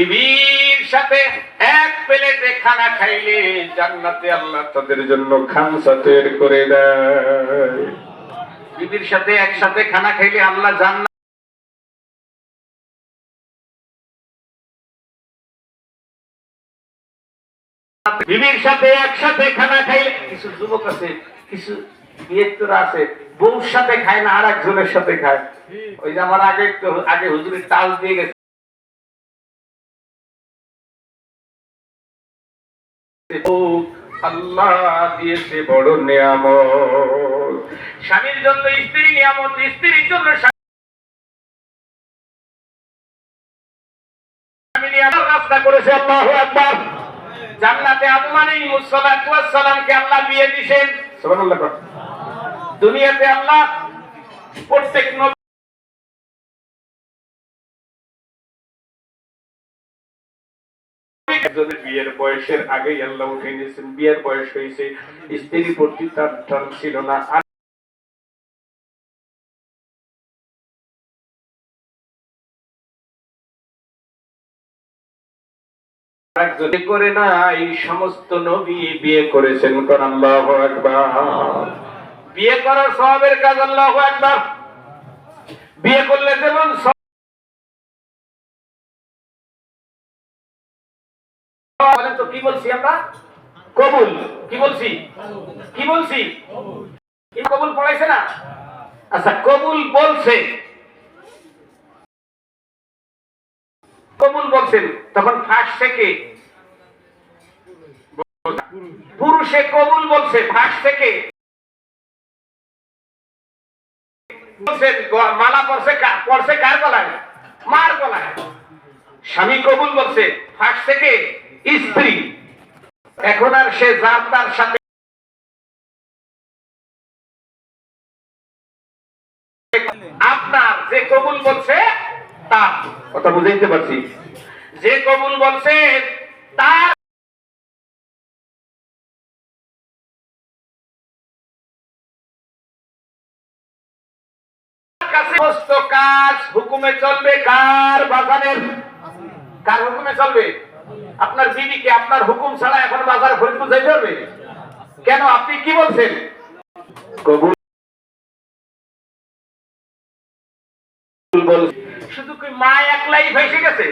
বিবির সাথে এক প্লেটে খানা খাইলে জান্নাতে আল্লাহ তাদের জন্য করে দেয়। বিবির সাথে একসাথে খানা খাইলে আল্লাহ বিবির সাথে একসাথে খানা খাইলে কিছু যুবক আছে, কিছু বিয়েত্তরা আছে, বউর সাথে খায় না আর একজনের সাথে খায়। ওই যে আমার আগে আগে হুজুরের তাল দিয়ে গেছে। আল্লাহ দিয়েছে বড় নিয়ামত স্বামীর জন্য স্ত্রী নিয়ামত স্ত্রীর জন্য রাস্তা করেছে, আল্লাহ একবার জান্নাতে আবু মানিক আল্লাহ বিয়ে দিয়েছেন। দুনিয়াতে আল্লাহ প্রত্যেক একজনের বিয়ের বয়সের আগেই আল্লাহ উঠে নিয়েছেন বিয়ের বয়স হয়েছে স্ত্রী প্রতি তার টান ছিল না। একজনে করে না এই সমস্ত নবী বিয়ে করেছেন, কোন আল্লাহ একবার বিয়ে করার সবের কাজ আল্লাহ একবার বিয়ে করলে যেমন তো কি বলছি আমরা? কবুল। কি বলছি? কি বলছি? কবুল পড়াইছে না? আচ্ছা কবুল বলছে। কবুল বলছেন তখন ফাঁস থেকে পুরুষে কবুল বলছে। ফাঁস থেকে বলছেন মালা পড়ছে পড়ছে কার গলায়? মার গলায়? স্বামী কবুল বলছে ফাঁস থেকে স্ত্রী। এখন আর সে যার তার সাথে আপনার যে কবুল বলছে তার কথা পারছি। যে কবুল বলছে, তার কাজ হুকুমে চলবে, কার বাজারের কার হুকুমে চলবে? আপনার বিবিকে আপনার হুকুম ছাড়া এখন বাজার ফরিদপুর যাই পারবে? কেন? আপনি কি বলছেন? কবুল। শুধু কি মা একলাই ফেসে গেছে?